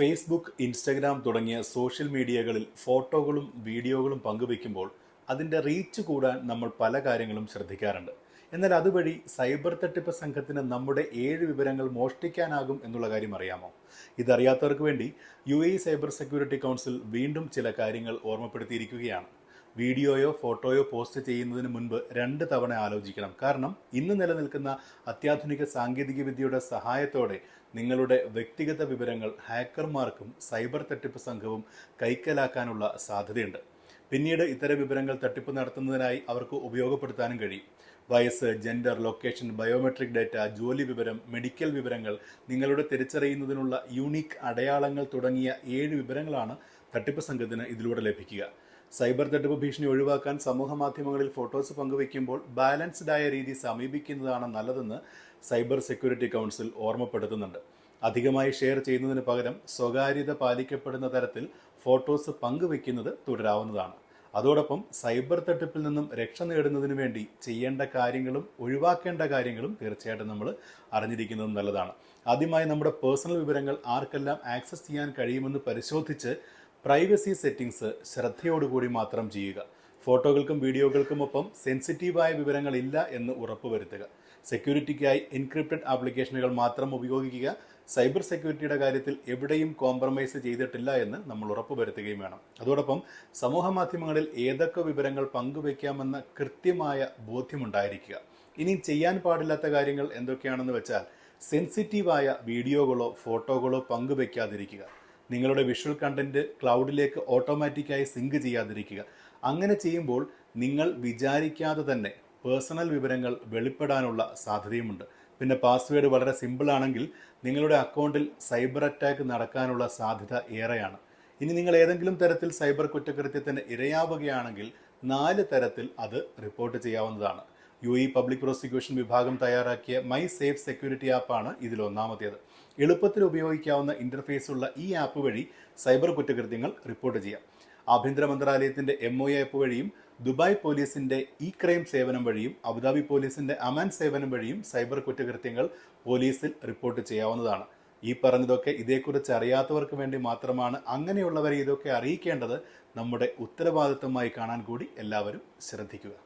Facebook Instagram തുടങ്ങിയ social മീഡിയകളിൽ ഫോട്ടോകളും വീഡിയോകളും പങ്കുവയ്ക്കുമ്പോൾ അതിന്റെ റീച്ച് കൂടാൻ നമ്മൾ പല കാര്യങ്ങളും ശ്രദ്ധിക്കാറുണ്ട്. എന്നാൽ അതുവഴി സൈബർ തട്ടിപ്പ് സംഘത്തിന് നമ്മുടെ ഏഴ് വിവരങ്ങൾ മോഷ്ടിക്കാനാകും എന്നുള്ള കാര്യം അറിയാമോ? ഇതറിയാത്തവർക്ക് വേണ്ടി യു സൈബർ സെക്യൂരിറ്റി കൗൺസിൽ വീണ്ടും ചില കാര്യങ്ങൾ ഓർമ്മപ്പെടുത്തിയിരിക്കുകയാണ്. വീഡിയോയോ ഫോട്ടോയോ പോസ്റ്റ് ചെയ്യുന്നതിന് മുൻപ് രണ്ട് തവണ ആലോചിക്കണം. കാരണം ഇന്ന് നിലനിൽക്കുന്ന അത്യാധുനിക സാങ്കേതികവിദ്യയുടെ സഹായത്തോടെ നിങ്ങളുടെ വ്യക്തിഗത വിവരങ്ങൾ ഹാക്കർമാർക്കും സൈബർ തട്ടിപ്പ് സംഘവും കൈക്കലാക്കാനുള്ള സാധ്യതയുണ്ട്. പിന്നീട് ഇത്തരം വിവരങ്ങൾ തട്ടിപ്പ് നടത്തുന്നതിനായി അവർക്ക് ഉപയോഗപ്പെടുത്താനും കഴിയും. വയസ്സ് ജെൻഡർ ലൊക്കേഷൻ ബയോമെട്രിക് ഡാറ്റ ജോലി വിവരം മെഡിക്കൽ വിവരങ്ങൾ നിങ്ങളുടെ തിരിച്ചറിയുന്നതിനുള്ള യൂണിക് അടയാളങ്ങൾ തുടങ്ങിയ ഏഴ് വിവരങ്ങളാണ് തട്ടിപ്പ് സംഘത്തിന് ഇതിലൂടെ ലഭിക്കുക. സൈബർ തട്ടിപ്പ് ഭീഷണി ഒഴിവാക്കാൻ സമൂഹ മാധ്യമങ്ങളിൽ ഫോട്ടോസ് പങ്കുവയ്ക്കുമ്പോൾ ബാലൻസ്ഡ് ആയ രീതി സമീപിക്കുന്നതാണ് നല്ലതെന്ന് സൈബർ സെക്യൂരിറ്റി കൗൺസിൽ ഓർമ്മപ്പെടുത്തുന്നുണ്ട്. അധികമായി ഷെയർ ചെയ്യുന്നതിന് പകരം സ്വകാര്യത പാലിക്കപ്പെടുന്ന തരത്തിൽ ഫോട്ടോസ് പങ്കുവയ്ക്കുന്നത് തുടരാവുന്നതാണ്. അതോടൊപ്പം സൈബർ തട്ടിപ്പിൽ നിന്നും രക്ഷ നേടുന്നതിന് വേണ്ടി ചെയ്യേണ്ട കാര്യങ്ങളും ഒഴിവാക്കേണ്ട കാര്യങ്ങളും തീർച്ചയായിട്ടും നമ്മൾ അറിഞ്ഞിരിക്കുന്നത് നല്ലതാണ്. ആദ്യമായി നമ്മുടെ പേഴ്സണൽ വിവരങ്ങൾ ആർക്കെല്ലാം ആക്സസ് ചെയ്യാൻ കഴിയുമെന്ന് പരിശോധിച്ച് പ്രൈവസി സെറ്റിംഗ്സ് ശ്രദ്ധയോടുകൂടി മാത്രം ചെയ്യുക. ഫോട്ടോകൾക്കും വീഡിയോകൾക്കും ഒപ്പം സെൻസിറ്റീവായ വിവരങ്ങളില്ല എന്ന് ഉറപ്പുവരുത്തുക. സെക്യൂരിറ്റിക്കായി എൻക്രിപ്റ്റഡ് ആപ്ലിക്കേഷനുകൾ മാത്രം ഉപയോഗിക്കുക. സൈബർ സെക്യൂരിറ്റിയുടെ കാര്യത്തിൽ എവിടെയും കോംപ്രമൈസ് ചെയ്തിട്ടില്ല എന്ന് നമ്മൾ ഉറപ്പുവരുത്തുകയും വേണം. അതോടൊപ്പം സമൂഹ മാധ്യമങ്ങളിൽ ഏതൊക്കെ വിവരങ്ങൾ പങ്കുവയ്ക്കാമെന്ന കൃത്യമായ ബോധ്യമുണ്ടായിരിക്കുക. ഇനി ചെയ്യാൻ പാടില്ലാത്ത കാര്യങ്ങൾ എന്തൊക്കെയാണെന്ന് വെച്ചാൽ സെൻസിറ്റീവായ വീഡിയോകളോ ഫോട്ടോകളോ പങ്കുവയ്ക്കാതിരിക്കുക. നിങ്ങളുടെ വിഷ്വൽ കണ്ടന്റ് ക്ലൗഡിലേക്ക് ഓട്ടോമാറ്റിക്കായി സിങ്ക് ചെയ്യാതിരിക്കുക. അങ്ങനെ ചെയ്യുമ്പോൾ നിങ്ങൾ വിചാരിക്കാതെ തന്നെ പേഴ്സണൽ വിവരങ്ങൾ വെളിപ്പെടാനുള്ള സാധ്യതയുമുണ്ട്. പിന്നെ പാസ്വേഡ് വളരെ സിമ്പിളാണെങ്കിൽ നിങ്ങളുടെ അക്കൗണ്ടിൽ സൈബർ അറ്റാക്ക് നടക്കാനുള്ള സാധ്യത ഏറെയാണ്. ഇനി നിങ്ങൾ ഏതെങ്കിലും തരത്തിൽ സൈബർ കുറ്റകൃത്യത്തിന് ഇരയാവുകയാണെങ്കിൽ നാല് തരത്തിൽ അത് റിപ്പോർട്ട് ചെയ്യാവുന്നതാണ്. യു ഇ പബ്ലിക് പ്രോസിക്യൂഷൻ വിഭാഗം തയ്യാറാക്കിയ മൈ സേഫ് സെക്യൂരിറ്റി ആപ്പാണ് ഇതിൽ ഒന്നാമത്തേത്. എളുപ്പത്തിൽ ഉപയോഗിക്കാവുന്ന ഇന്റർഫേസ് ഉള്ള ഈ ആപ്പ് വഴി സൈബർ കുറ്റകൃത്യങ്ങൾ റിപ്പോർട്ട് ചെയ്യാം. ആഭ്യന്തര മന്ത്രാലയത്തിന്റെ എം ഒ ആപ്പ് വഴിയും ദുബായ് പോലീസിന്റെ ഇ ക്രൈം സേവനം വഴിയും അബുദാബി പോലീസിന്റെ അമാൻ സേവനം വഴിയും സൈബർ കുറ്റകൃത്യങ്ങൾ പോലീസിൽ റിപ്പോർട്ട് ചെയ്യാവുന്നതാണ്. ഈ പറഞ്ഞതൊക്കെ ഇതേക്കുറിച്ച് അറിയാത്തവർക്ക് വേണ്ടി മാത്രമാണ് അങ്ങനെയുള്ളവരെ ഇതൊക്കെ അറിയിക്കേണ്ടത്. നമ്മുടെ ഉത്തരവാദിത്തമായി കാണാൻ കൂടി എല്ലാവരും ശ്രദ്ധിക്കുക.